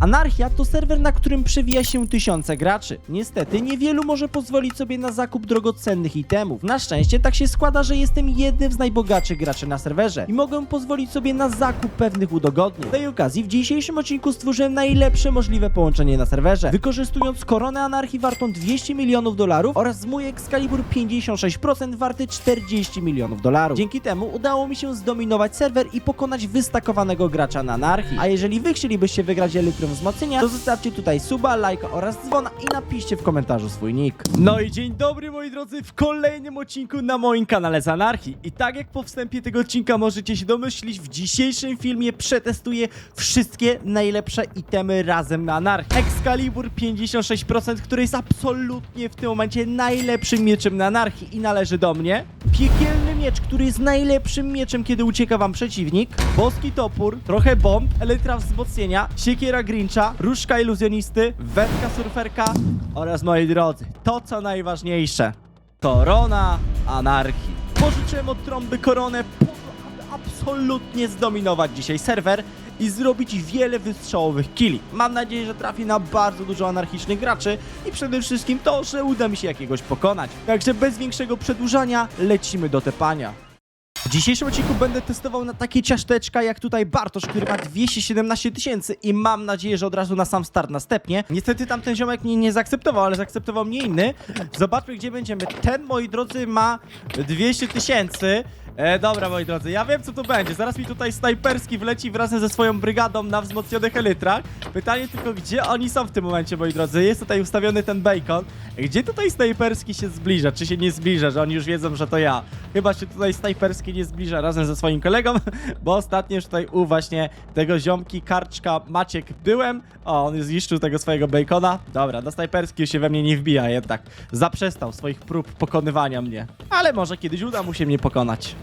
Anarchia to serwer, na którym przewija się tysiące graczy. Niestety, niewielu może pozwolić sobie na zakup drogocennych itemów. Na szczęście tak się składa, że jestem jednym z najbogatszych graczy na serwerze i mogę pozwolić sobie na zakup pewnych udogodnień. Z tej okazji w dzisiejszym odcinku stworzyłem najlepsze możliwe połączenie na serwerze, wykorzystując koronę anarchii wartą 200 milionów dolarów oraz mój Excalibur 56% warty 40 milionów dolarów. Dzięki temu udało mi się zdominować serwer i pokonać wystakowanego gracza na anarchii. A jeżeli wy chcielibyście wygrać elytrą wzmocnienia, to zostawcie tutaj suba, lajka oraz dzwona i napiszcie w komentarzu swój nick. No i dzień dobry moi drodzy w kolejnym odcinku na moim kanale z anarchii. I tak jak po wstępie tego odcinka możecie się domyślić, w dzisiejszym filmie przetestuję wszystkie najlepsze itemy razem na anarchii. Excalibur 56%, który jest absolutnie w tym momencie najlepszym mieczem na anarchii i należy do mnie. Piekielny miecz, który jest najlepszym mieczem, kiedy ucieka wam przeciwnik. Boski topór, trochę bomb, elytra wzmocnienia, siekiera Grincha, różka iluzjonisty, wędka surferka oraz moi drodzy, to co najważniejsze, korona anarchii. Pożyczyłem od trąby koronę po to, aby absolutnie zdominować dzisiaj serwer i zrobić wiele wystrzałowych killi. Mam nadzieję, że trafi na bardzo dużo anarchicznych graczy i przede wszystkim to, że uda mi się jakiegoś pokonać. Także bez większego przedłużania lecimy do tepania. W dzisiejszym odcinku będę testował na takie ciasteczka jak tutaj Bartosz, który ma 217 tysięcy i mam nadzieję, że od razu na sam start następnie. Niestety tamten ziomek mnie nie zaakceptował, ale zaakceptował mnie inny. Zobaczmy gdzie będziemy. Ten, moi drodzy, ma 200 tysięcy. E, dobra, moi drodzy, ja wiem co to będzie. Zaraz mi tutaj snajperski wleci wraz ze swoją brygadą na wzmocnionych elytrach. Pytanie tylko, gdzie oni są w tym momencie, moi drodzy. Jest tutaj ustawiony ten bacon. Gdzie tutaj snajperski się zbliża? Czy się nie zbliża, że oni już wiedzą, że to ja? Chyba się tutaj snajperski nie zbliża razem ze swoim kolegą, bo ostatnio już tutaj u właśnie tego ziomki karczka Maciek byłem. O, on zniszczył tego swojego bacona. Dobra, do snajperski już się we mnie nie wbija jednak. Zaprzestał swoich prób pokonywania mnie. Ale może kiedyś uda mu się mnie pokonać.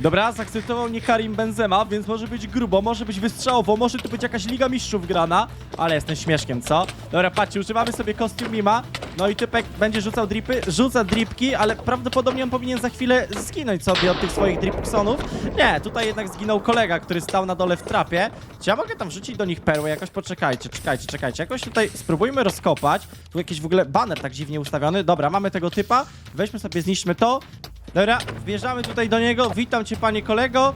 Dobra, zaakceptował mnie Karim Benzema, więc może być grubo, może być wystrzałowo, może tu być jakaś Liga Mistrzów grana, ale jestem śmieszkiem, co? Dobra, patrzcie, używamy sobie kostium Mima, no i typek będzie rzucał dripy, rzuca dripki, ale prawdopodobnie on powinien za chwilę zginąć sobie od tych swoich dripsonów. Nie, tutaj jednak zginął kolega, który stał na dole w trapie. Czy ja mogę tam wrzucić do nich perły? Jakoś poczekajcie, czekajcie, czekajcie, jakoś tutaj spróbujmy rozkopać. Tu jakiś w ogóle baner tak dziwnie ustawiony. Dobra, mamy tego typa, weźmy sobie, zniszczmy to. Dobra, wbierzamy tutaj do niego. Witam cię, panie kolego.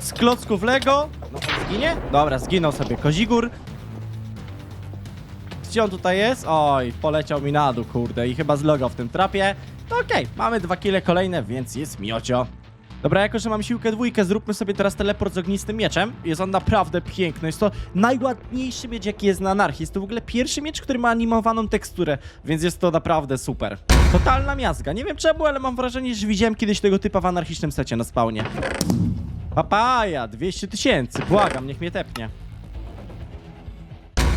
Z klocków Lego. No, zginie? Dobra, zginął sobie Kozigór. Gdzie on tutaj jest? Oj, poleciał mi na dół, kurde, i chyba zlogał w tym trapie. No okej, mamy dwa kile kolejne, więc jest miocio. Dobra, jako że mam siłkę dwójkę, zróbmy sobie teraz teleport z ognistym mieczem. Jest on naprawdę piękny. Jest to najładniejszy miecz, jaki jest na anarchii. Jest to w ogóle pierwszy miecz, który ma animowaną teksturę, więc jest to naprawdę super. Totalna miazga. Nie wiem czemu, ale mam wrażenie, że widziałem kiedyś tego typa w anarchicznym secie na spawnie. Papaja, 200 tysięcy. Błagam, niech mnie tepnie.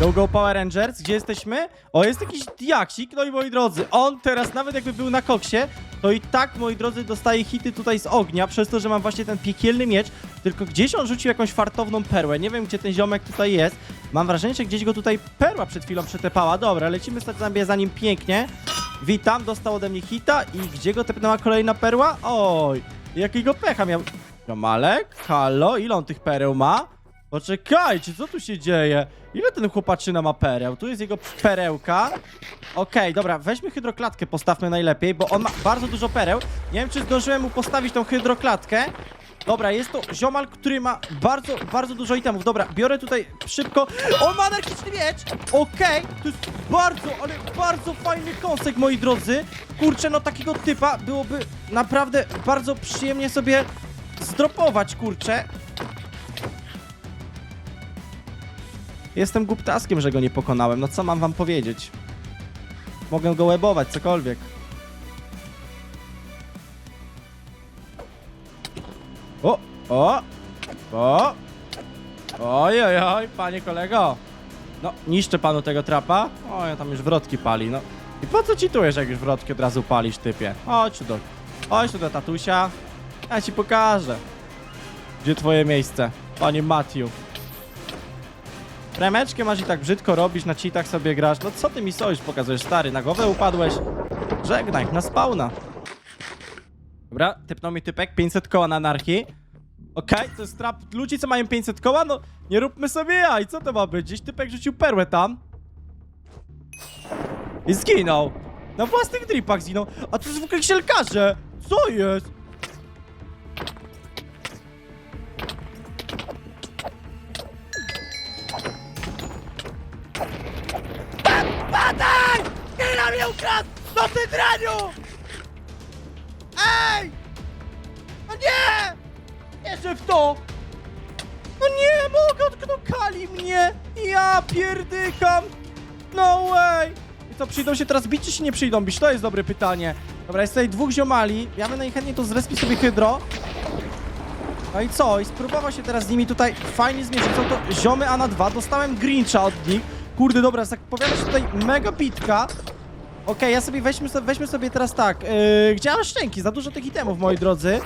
Go Go Power Rangers, gdzie jesteśmy? O, jest jakiś diaksik, no i moi drodzy, on teraz nawet jakby był na koksie, to i tak, moi drodzy, dostaje hity tutaj z ognia, przez to, że mam właśnie ten piekielny miecz, tylko gdzieś on rzucił jakąś fartowną perłę, nie wiem, gdzie ten ziomek tutaj jest, mam wrażenie, że gdzieś go tutaj perła przed chwilą przetepała, dobra, lecimy sobie za nim pięknie, witam, dostał ode mnie hita i gdzie go tepnęła kolejna perła? Oj, jakiego pecha miał... Jomalek? Halo, ile on tych pereł ma? Poczekajcie, co tu się dzieje? Ile ten chłopaczyna ma pereł? Tu jest jego perełka. Okej, dobra, weźmy hydroklatkę, postawmy najlepiej, bo on ma bardzo dużo pereł. Nie wiem, czy zdążyłem mu postawić tą hydroklatkę. Dobra, jest to ziomal, który ma bardzo, bardzo dużo itemów. Dobra, biorę tutaj szybko. On ma anarchiczny miecz! Okej, to jest bardzo, ale bardzo fajny kąsek, moi drodzy. Kurczę, no takiego typa byłoby naprawdę bardzo przyjemnie sobie zdropować, kurczę. Jestem głuptaskiem, że go nie pokonałem. No co mam wam powiedzieć? Mogę go łebować, cokolwiek. O! O! O! Oj, oj, oj, panie kolego. No, niszczę panu tego trapa. O, ja tam już wrotki pali, no. I po co citujesz, jak już wrotki od razu palisz, typie? Chodź tu do... Chodź tu do tatusia. Ja ci pokażę. Gdzie twoje miejsce? Panie Matthew. Remeczkę masz i tak brzydko robisz, na cheatach sobie grasz. No co ty mi sojusz pokazujesz, stary? Na głowę upadłeś? Żegnaj, na spawna. Dobra, typnął mi typek, 500 koła na anarchii. Okej, to jest trap ludzi, co mają 500 koła? No, nie róbmy sobie jaj, co to ma być? Gdzieś typek rzucił perłę tam. I zginął. Na własnych dripach zginął. A to jest w ogóle ksielkarze. Co jest? Mnie ukradł! No ty draniu! Ej! No nie! Wierzę w to! No nie mogę, odknokali mnie! Ja pierdykam! No way! I co, przyjdą się teraz bić, czy się nie przyjdą bić? To jest dobre pytanie. Dobra, jest tutaj dwóch ziomali. Ja bym najchętniej to zrespił sobie hydro. No i co? I spróbował się teraz z nimi tutaj fajnie zmierzyć. Są to ziomy A na dwa. Dostałem Grincha od nich. Kurde, dobra, zapowiada się tutaj mega bitka. Okej, ja sobie weźmy, weźmy sobie teraz tak. Yy, gdzie mam szczęki? Za dużo tych itemów, moi drodzy.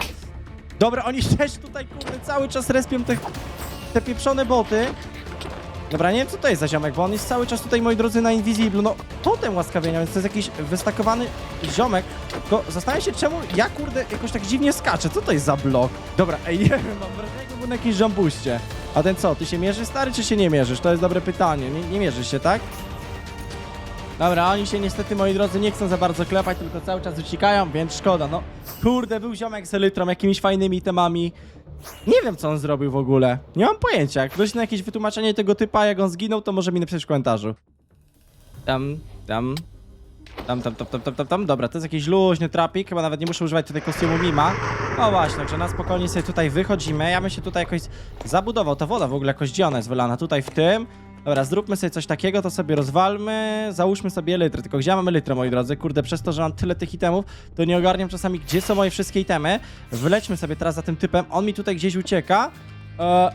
Dobra, oni też tutaj, kurde, cały czas respią te, te pieprzone boty. Dobra, nie wiem co to jest za ziomek, bo on jest cały czas tutaj, moi drodzy, na Invisible. No, totem łaskawienia, więc to jest jakiś wystakowany ziomek. Tylko zastanawiam się, czemu ja, kurde, jakoś tak dziwnie skaczę. Co to jest za blok? Dobra, ej, nie wiem, mam wrażenie, jakby był na jakimś żambuście. A ten co, ty się mierzysz, stary, czy się nie mierzysz? To jest dobre pytanie. Nie, nie mierzysz się, tak? Dobra, oni się niestety, moi drodzy, nie chcą za bardzo klepać, tylko cały czas uciekają, więc szkoda, no. Kurde, był ziomek z elytrą, jakimiś fajnymi temami. Nie wiem, co on zrobił w ogóle. Nie mam pojęcia. Jak ktoś na jakieś wytłumaczenie tego typa, jak on zginął, to może mi napisać w komentarzu. Tam, tam, tam, tam, tam, tam, tam, tam, tam. Dobra, to jest jakiś luźny trapik, chyba nawet nie muszę używać tutaj kostiumu Mima. No właśnie, także na spokojnie sobie tutaj wychodzimy. Ja bym się tutaj jakoś zabudował. Ta woda w ogóle jakoś gdzie ona jest wylana? Tutaj w tym. Dobra, zróbmy sobie coś takiego, to sobie rozwalmy. Załóżmy sobie litrę. Tylko gdzie ja mam litrę, moi drodzy? Kurde, przez to, że mam tyle tych itemów, to nie ogarniam czasami, gdzie są moje wszystkie itemy. Wylećmy sobie teraz za tym typem. On mi tutaj gdzieś ucieka. Eee,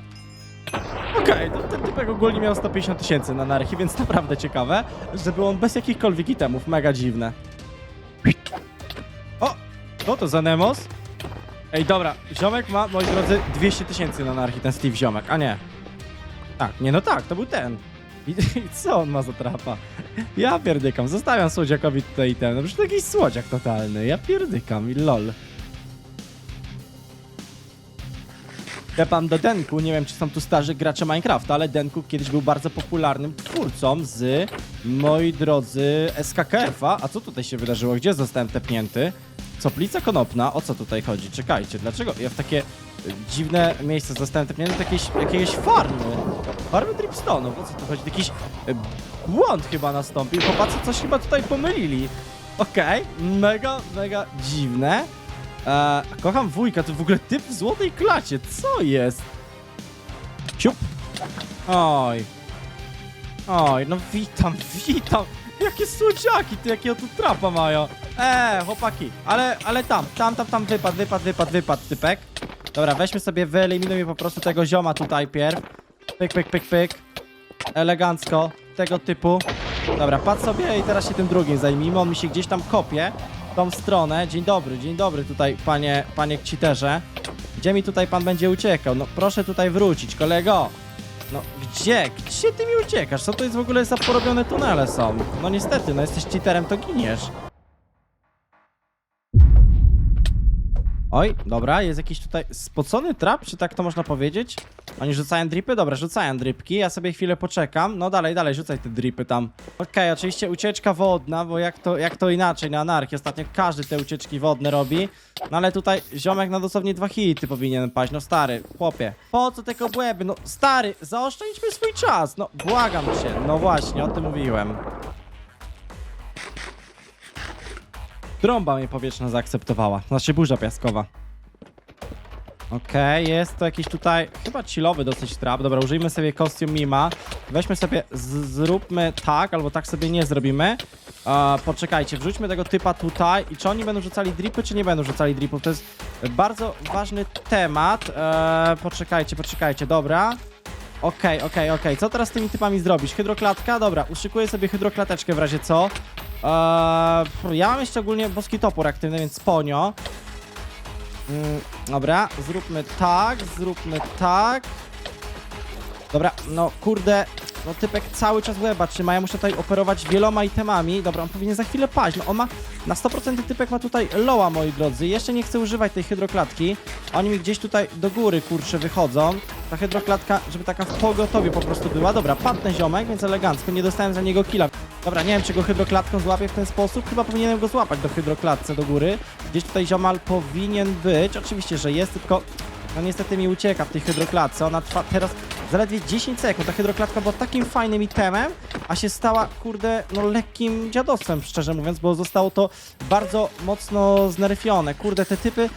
Okej, to ten typek ogólnie miał 150 tysięcy na anarchii, więc naprawdę ciekawe, że był on bez jakichkolwiek itemów. Mega dziwne. O! Co to za Nemos? Ej, dobra, ziomek ma, moi drodzy, 200 tysięcy na anarchii, ten Steve ziomek, a nie. Tak, nie no tak, to był ten. I, i co on ma za trapa? Ja pierdykam, zostawiam słodziakowi tutaj ten, no przecież to jakiś słodziak totalny, ja pierdykam i lol. Tepam do Denku, nie wiem czy są tu starzy gracze Minecrafta, ale Denku kiedyś był bardzo popularnym twórcą z, moi drodzy, SKKF-a. A co tutaj się wydarzyło? Gdzie zostałem tepnięty? Soplica konopna, o co tutaj chodzi? Czekajcie, dlaczego ja w takie dziwne miejsce zostałem tepnięty do jakiejś, jakiejś farmy? Farmy Dripstone'ów, o co tu chodzi? Jakiś y, błąd chyba nastąpił, chłopacy coś chyba tutaj pomylili. Okej, mega, mega dziwne. E, kocham wujka, to w ogóle typ w złotej klacie, co jest? Siup. Oj. Oj, no witam, witam. Jakie słodziaki, ty jakiego tu trapa mają. Eee, chłopaki, ale, ale tam, tam, tam, tam wypadł, wypadł, wypadł, wypadł typek. Dobra, weźmy sobie, wyeliminujmy po prostu tego zioma tutaj pierw. Pyk, pyk, pyk, pyk. Elegancko, tego typu. Dobra, patrz sobie i teraz się tym drugim zajmijmy, on mi się gdzieś tam kopie w tą stronę. Dzień dobry, dzień dobry tutaj, panie, panie kciterze. Gdzie mi tutaj pan będzie uciekał? No proszę tutaj wrócić, kolego. No gdzie? Gdzie ty mi uciekasz? Co to jest w ogóle za porobione tunele są? No niestety, no jesteś cheaterem, to giniesz. Oj, dobra, jest jakiś tutaj spocony trap, czy tak to można powiedzieć? Oni rzucają dripy? Dobra, rzucają dripki, ja sobie chwilę poczekam. No dalej, dalej, rzucaj te dripy tam. Okej, oczywiście ucieczka wodna, bo jak to, jak to inaczej na anarchii? Ostatnio każdy te ucieczki wodne robi. No ale tutaj ziomek na dosłownie dwa hity powinien paść, no stary, chłopie. Po co te kobłęby? No stary, zaoszczędźmy swój czas, no błagam cię. No właśnie, o tym mówiłem. Trąba mnie powietrzna zaakceptowała. Znaczy burza piaskowa. Okej, jest to jakiś tutaj chyba chillowy dosyć trap. Dobra, użyjmy sobie kostium Mima. Weźmy sobie, zróbmy tak, albo tak sobie nie zrobimy. E, poczekajcie, wrzućmy tego typa tutaj. I czy oni będą rzucali dripy, czy nie będą rzucali dripów? To jest bardzo ważny temat. E, poczekajcie, poczekajcie, dobra. Okej, okej, okej. Co teraz z tymi typami zrobić? Hydroklatka? Dobra, uszykuję sobie hydroklateczkę w razie co. Eee, ja mam jeszcze ogólnie boski topór aktywny, więc ponio. Mm, dobra, zróbmy tak, zróbmy tak. Dobra, no kurde, no typek cały czas łeba trzyma, ja muszę tutaj operować wieloma itemami. Dobra, on powinien za chwilę paść, no on ma, na 100% typek ma tutaj loa, moi drodzy. Jeszcze nie chcę używać tej hydroklatki. Oni mi gdzieś tutaj do góry, kurczę, wychodzą. Ta hydroklatka, żeby taka w pogotowie po prostu była. Dobra, padnę ziomek, więc elegancko, nie dostałem za niego killa. Dobra, nie wiem, czy go hydroklatką złapię w ten sposób. Chyba powinienem go złapać do hydroklatce do góry. Gdzieś tutaj ziomal powinien być. Oczywiście, że jest, tylko no niestety mi ucieka w tej hydroklatce. Ona trwa teraz zaledwie 10 sekund. Ta hydroklatka była takim fajnym itemem, a się stała, kurde, no lekkim dziadostwem, szczerze mówiąc, bo zostało to bardzo mocno znerfione. Kurde, te typy...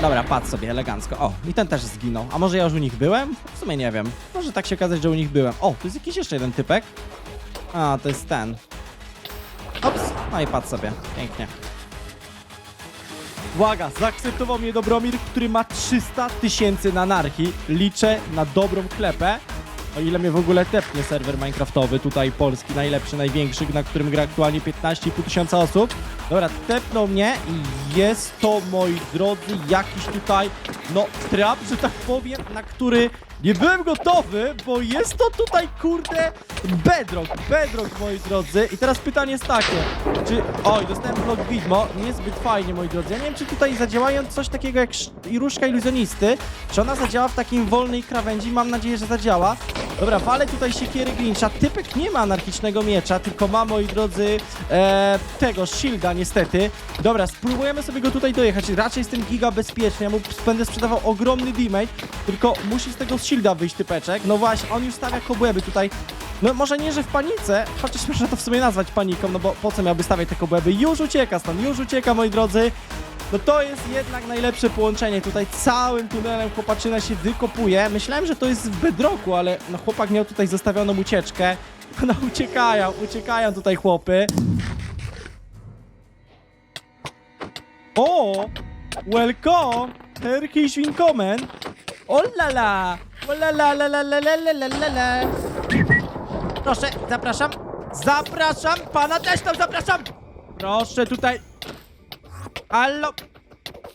Dobra, patrz sobie, elegancko. O, i ten też zginął. A może ja już u nich byłem? W sumie nie wiem. Może tak się okazać, że u nich byłem. O, tu jest jakiś jeszcze jeden typek. A, to jest ten. Ops, no i patrz sobie. Pięknie. Uwaga, zaakceptował mnie Dobromir, który ma 300 tysięcy na anarchii. Liczę na dobrą klepę. O ile mnie w ogóle tepnie serwer Minecraftowy, tutaj polski, najlepszy, największy, na którym gra aktualnie 15,5 tysiąca osób. Dobra, tepnął mnie i jest to, moi drodzy, jakiś tutaj, no, trap, że tak powiem, na który nie byłem gotowy, bo jest to tutaj, kurde, bedrock, bedrock, moi drodzy. I teraz pytanie jest takie, czy... Oj, dostałem blok widmo, niezbyt fajnie, moi drodzy. Ja nie wiem, czy tutaj zadziałają coś takiego jak i różka iluzjonisty, czy ona zadziała w takim wolnej krawędzi, mam nadzieję, że zadziała. Dobra, walę tutaj siekiery Grincha. Typek nie ma anarchicznego miecza, tylko ma, moi drodzy, e, tego, shielda niestety. Dobra, spróbujemy sobie go tutaj dojechać. Raczej jestem giga bezpieczny, ja mu będę sprzedawał ogromny damage, tylko musi z tego shielda wyjść typeczek. No właśnie, on już stawia kobłęby tutaj. No może nie, że w panice, chociaż można to w sumie nazwać paniką, no bo po co miałby stawiać te kobłęby? Już ucieka stąd, już ucieka, moi drodzy. No to jest jednak najlepsze połączenie. Tutaj całym tunelem chłopaczyna się wykopuje. Myślałem, że to jest w bedroku, ale no chłopak miał tutaj zostawioną ucieczkę. No uciekają, uciekają tutaj chłopy. O! Welcome! Turkish Willkommen! O lala! O lala, lala, lala, lala, lala. Proszę, zapraszam. Zapraszam pana też tam, zapraszam! Proszę tutaj. Allo.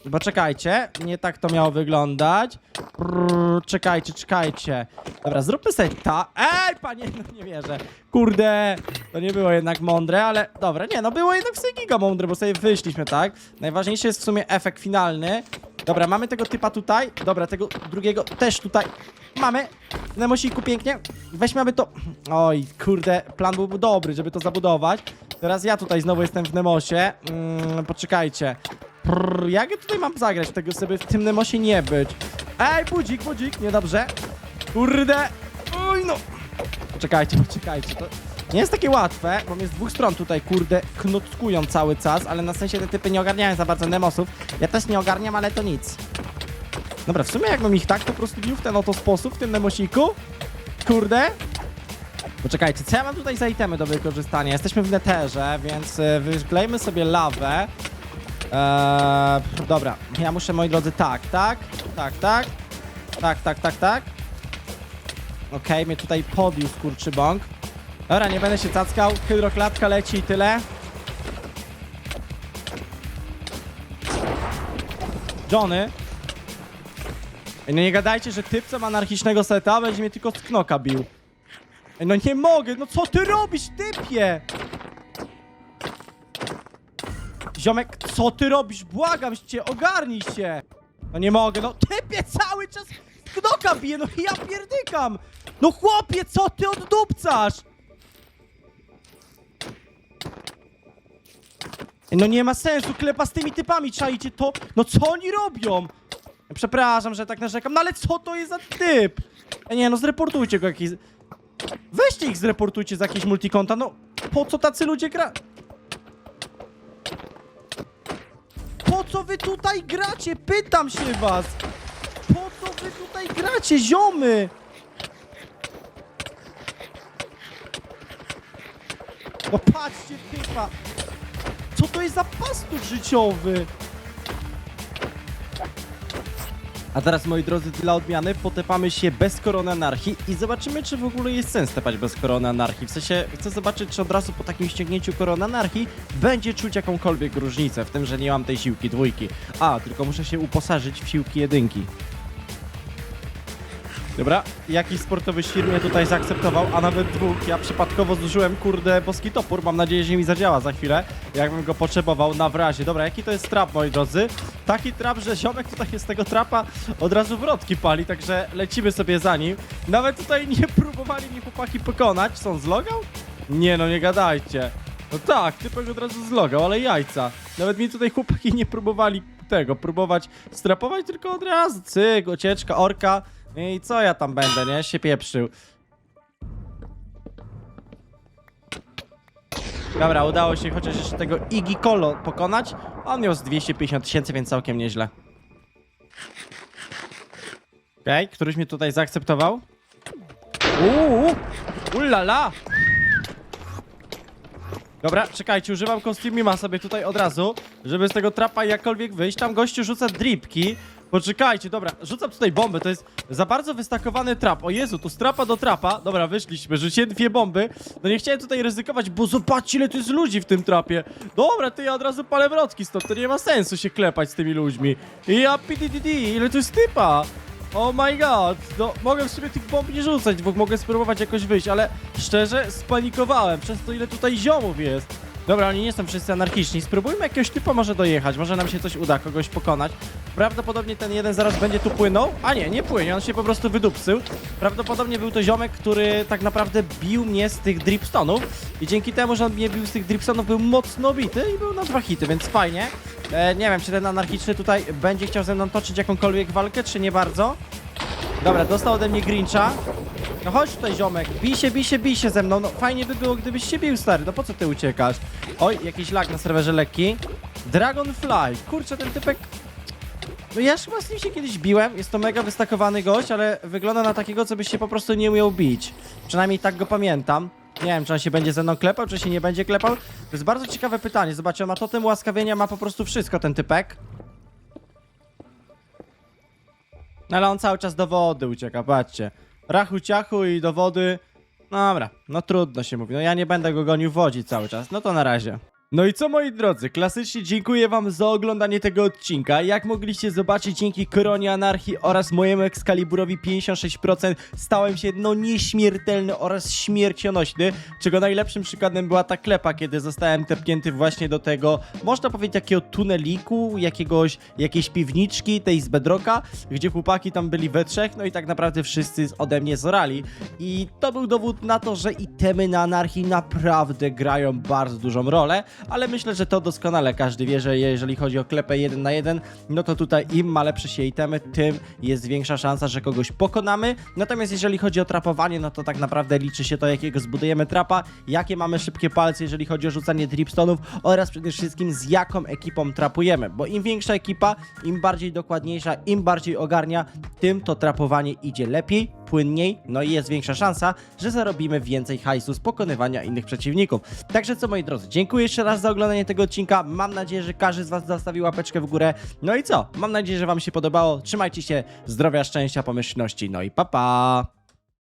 Chyba czekajcie, nie tak to miało wyglądać. Prrr, czekajcie, czekajcie. Dobra, zróbmy sobie ta... Ej, panie, no nie wierzę. Kurde, to nie było jednak mądre, ale... Dobra, nie, no było jednak w sobie giga mądre, bo sobie wyszliśmy, tak? Najważniejszy jest w sumie efekt finalny. Dobra, mamy tego typa tutaj. Dobra, tego drugiego też tutaj. Mamy. Nemosiku pięknie. Weźmiemy to. Oj, kurde, plan byłby dobry, żeby to zabudować. Teraz ja tutaj znowu jestem w Nemosie. Mm, poczekajcie. Prr, jak ja tutaj mam zagrać tego, żeby w tym Nemosie nie być? Ej, budzik, budzik, niedobrze. Kurde. Uj, no. Poczekajcie, poczekajcie. To nie jest takie łatwe, bo mnie z dwóch stron tutaj, kurde, knutkują cały czas, ale na sensie te typy nie ogarniają za bardzo Nemosów. Ja też nie ogarniam, ale to nic. Dobra, w sumie jakbym ich tak po prostu bił w ten oto sposób, w tym Nemosiku. Kurde. Poczekajcie, co ja mam tutaj za itemy do wykorzystania? Jesteśmy w neterze, więc y, wyklejmy sobie lawę. Eee, dobra, ja muszę, moi drodzy, tak, tak, tak, tak, tak, tak, tak, tak. Okej, mnie tutaj podbił skurczybąk. Dobra, nie będę się cackał, hydroklatka leci i tyle. Johnny. Ej, no nie gadajcie, że typ, co ma anarchicznego seta, będzie mnie tylko z knoka bił. Ej, no nie mogę, no co ty robisz, typie? Ziomek, co ty robisz? Błagam cię, ogarnij się! No nie mogę, no typie cały czas knoka bije, no ja pierdykam! No chłopie, co ty oddupcasz? No nie ma sensu, klepa z tymi typami, czajcie to? No co oni robią? Przepraszam, że tak narzekam, no ale co to jest za typ? Ej, nie, no zreportujcie go jakiś... Weźcie ich zreportujcie z jakiejś multikonta, no po co tacy ludzie gra... Po co wy tutaj gracie? Pytam się was! Po co wy tutaj gracie, ziomy? No patrzcie typa! Co to jest za pastuch życiowy? A teraz, moi drodzy, dla odmiany potepamy się bez korony anarchii i zobaczymy, czy w ogóle jest sens tepać bez korony anarchii. W sensie, chcę zobaczyć, czy od razu po takim ściągnięciu korony anarchii będzie czuć jakąkolwiek różnicę, w tym, że nie mam tej siłki dwójki. A, tylko muszę się uposażyć w siłki jedynki. Dobra, jakiś sportowy świr mnie tutaj zaakceptował, a nawet dwóch. Ja przypadkowo zużyłem, kurde, boski topór. Mam nadzieję, że mi zadziała za chwilę, jakbym go potrzebował na wrazie. Dobra, jaki to jest trap, moi drodzy? Taki trap, że ziomek tutaj z tego trapa od razu wrotki pali, także lecimy sobie za nim. Nawet tutaj nie próbowali mnie chłopaki pokonać. Są zlogał? Nie no, nie gadajcie. No tak, typek od razu zlogał, ale jajca. Nawet mi tutaj chłopaki nie próbowali tego, próbować strapować, tylko od razu cyk, ucieczka, orka. I co ja tam będę, nie? Się pieprzył. Dobra, udało się chociaż jeszcze tego Iggy Kolo pokonać. On miał z 250 tysięcy, więc całkiem nieźle. Okej, któryś mnie tutaj zaakceptował. Uuu, ulala! Dobra, czekajcie, używam kostiumima sobie tutaj od razu, żeby z tego trapa jakkolwiek wyjść. Tam gościu rzuca dripki. Poczekajcie, dobra, rzucam tutaj bombę, to jest za bardzo wystakowany trap. O Jezu, to z trapa do trapa. Dobra, wyszliśmy, rzuciłem dwie bomby. No nie chciałem tutaj ryzykować, bo zobaczcie ile tu jest ludzi w tym trapie. Dobra, to ja od razu palę wrotki stąd, to nie ma sensu się klepać z tymi ludźmi. I ja PDDD, ile tu jest typa. Oh my god, no mogę w sumie tych bomb nie rzucać, bo mogę spróbować jakoś wyjść, ale szczerze spanikowałem przez to ile tutaj ziomów jest. Dobra, oni nie są wszyscy anarchiczni, spróbujmy jakiegoś typa może dojechać, może nam się coś uda, kogoś pokonać. Prawdopodobnie ten jeden zaraz będzie tu płynął, a nie, nie płynie, on się po prostu wydupcył. Prawdopodobnie był to ziomek, który tak naprawdę bił mnie z tych dripstonów i dzięki temu, że on mnie bił z tych dripstonów był mocno bity i był na dwa hity, więc fajnie. E, nie wiem, czy ten anarchiczny tutaj będzie chciał ze mną toczyć jakąkolwiek walkę, czy nie bardzo. Dobra, dostał ode mnie Grincha. No chodź tutaj, ziomek. Bij się, bij się, bij się ze mną. No fajnie by było, gdybyś się bił, stary. No po co ty uciekasz? Oj, jakiś lag na serwerze lekki. Dragonfly. Kurczę, ten typek... No ja chyba z nim się kiedyś biłem. Jest to mega wystakowany gość, ale wygląda na takiego, co byś się po prostu nie umiał bić. Przynajmniej tak go pamiętam. Nie wiem, czy on się będzie ze mną klepał, czy się nie będzie klepał. To jest bardzo ciekawe pytanie. Zobaczcie, on ma totem łaskawienia, ma po prostu wszystko, ten typek. No ale on cały czas do wody ucieka, patrzcie. Rachu ciachu i do wody. Dobra, no trudno się mówi. No ja nie będę go gonił w wodzie cały czas. No to na razie. No i co moi drodzy, klasycznie dziękuję wam za oglądanie tego odcinka. Jak mogliście zobaczyć, dzięki Koronie Anarchii oraz mojemu Excaliburowi 56% stałem się no nieśmiertelny oraz śmiercionośny, czego najlepszym przykładem była ta klepa, kiedy zostałem tepnięty właśnie do tego, można powiedzieć, takiego tuneliku, jakiegoś, jakiejś piwniczki, tej z Bedrocka, gdzie chłopaki tam byli we trzech, no i tak naprawdę wszyscy ode mnie zorali. I to był dowód na to, że itemy na Anarchii naprawdę grają bardzo dużą rolę, ale myślę, że to doskonale każdy wie, że jeżeli chodzi o klepę 1 na 1, no to tutaj im ma lepsze się itemy, tym jest większa szansa, że kogoś pokonamy. Natomiast jeżeli chodzi o trapowanie, no to tak naprawdę liczy się to, jakiego zbudujemy trapa, jakie mamy szybkie palce, jeżeli chodzi o rzucanie dripstonów oraz przede wszystkim z jaką ekipą trapujemy, bo im większa ekipa, im bardziej dokładniejsza, im bardziej ogarnia, tym to trapowanie idzie lepiej, płynniej, no i jest większa szansa, że zarobimy więcej hajsu z pokonywania innych przeciwników. Także co moi drodzy, dziękuję jeszcze raz za oglądanie tego odcinka, mam nadzieję, że każdy z was zostawił łapeczkę w górę, no i co, mam nadzieję, że wam się podobało, trzymajcie się, zdrowia, szczęścia, pomyślności, no i pa pa!